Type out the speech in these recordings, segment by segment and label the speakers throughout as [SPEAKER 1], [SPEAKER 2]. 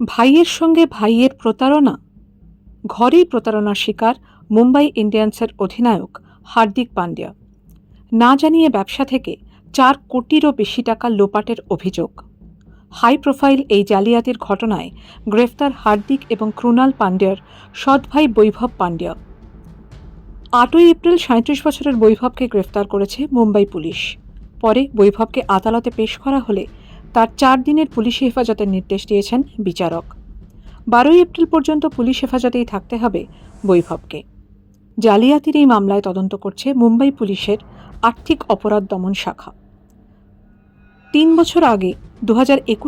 [SPEAKER 1] ভাইয়ের সঙ্গে ভাইয়ের প্রতারণা। ঘরেই প্রতারণার শিকার মুম্বাই ইন্ডিয়ান্সের অধিনায়ক হার্দিক পান্ডিয়া। না জানিয়ে ব্যবসা থেকে চার কোটিরও বেশি টাকা লোপাটের অভিযোগ। হাই প্রোফাইল এই জালিয়াতির ঘটনায় গ্রেফতার হার্দিক এবং ক্রুনাল পান্ডিয়ার সৎ ভাই বৈভব পান্ডিয়া। আটই এপ্রিল সাঁত্রিশ বছরের বৈভবকে গ্রেফতার করেছে মুম্বাই পুলিশ। পরে বৈভবকে আদালতে পেশ করা হলে তার চার দিনের পুলিশি হেফাজতের নির্দেশ দিয়েছেন বিচারক। বারোই এপ্রিল পর্যন্ত পুলিশ হেফাজতেই থাকতে হবে বৈভবকে। জালিয়াতির এই মামলায় তদন্ত করছে মুম্বাই পুলিশের আর্থিক অপরাধ দমন শাখা। তিন বছর আগে দু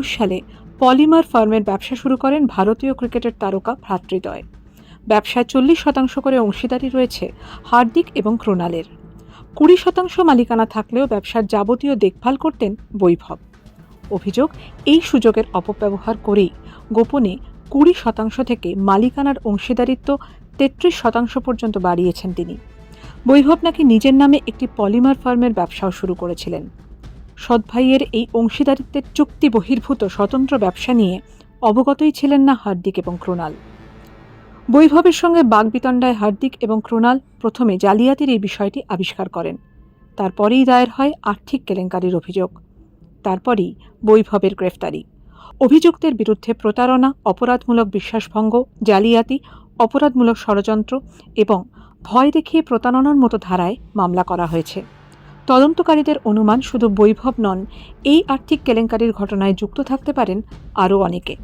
[SPEAKER 1] সালে পলিমার ফার্মের ব্যবসা শুরু করেন ভারতীয় ক্রিকেটের তারকা ভ্রাতৃদ্বয়। ব্যবসায় চল্লিশ শতাংশ করে অংশীদারি রয়েছে হার্দিক এবং ক্রোনালের। কুড়ি শতাংশ মালিকানা থাকলেও ব্যবসার যাবতীয় দেখভাল করতেন বৈভব। অভিযোগ এই সুযোগের অপব্যবহার করেই। গোপনে কুড়ি শতাংশ থেকে মালিকানার অংশীদারিত্ব তেত্রিশ শতাংশ পর্যন্ত বাড়িয়েছেন তিনি। বৈভব নাকি নিজের নামে একটি পলিমার ফার্মের ব্যবসাও শুরু করেছিলেন। সৎ ভাইয়ের এই অংশীদারিত্বের চুক্তি বহির্ভূত স্বতন্ত্র ব্যবসা নিয়ে অবগতই ছিলেন না হার্দিক এবং ক্রোনাল বৈভবের সঙ্গে বাগবিতণ্ডায় হার্দিক এবং ক্রোনাল প্রথমে জালিয়াতির এই বিষয়টি আবিষ্কার করেন। তারপরেই দায়ের হয় আর্থিক কেলেঙ্কারির অভিযোগ। তারপরই বৈভবের গ্রেফতারি। অভিযুক্তের বিরুদ্ধে প্রতারণা, অপরাধমূলক বিশ্বাসভঙ্গ, জালিয়াতি, অপরাধমূলক ষড়যন্ত্র এবং ভয় দেখিয়ে প্রতারণার মতো ধারায় মামলা করা হয়েছে। তদন্তকারীদের অনুমান শুধু বৈভব নন, এই আর্থিক কেলেঙ্কারির ঘটনায় যুক্ত থাকতে পারেন আরও অনেকে।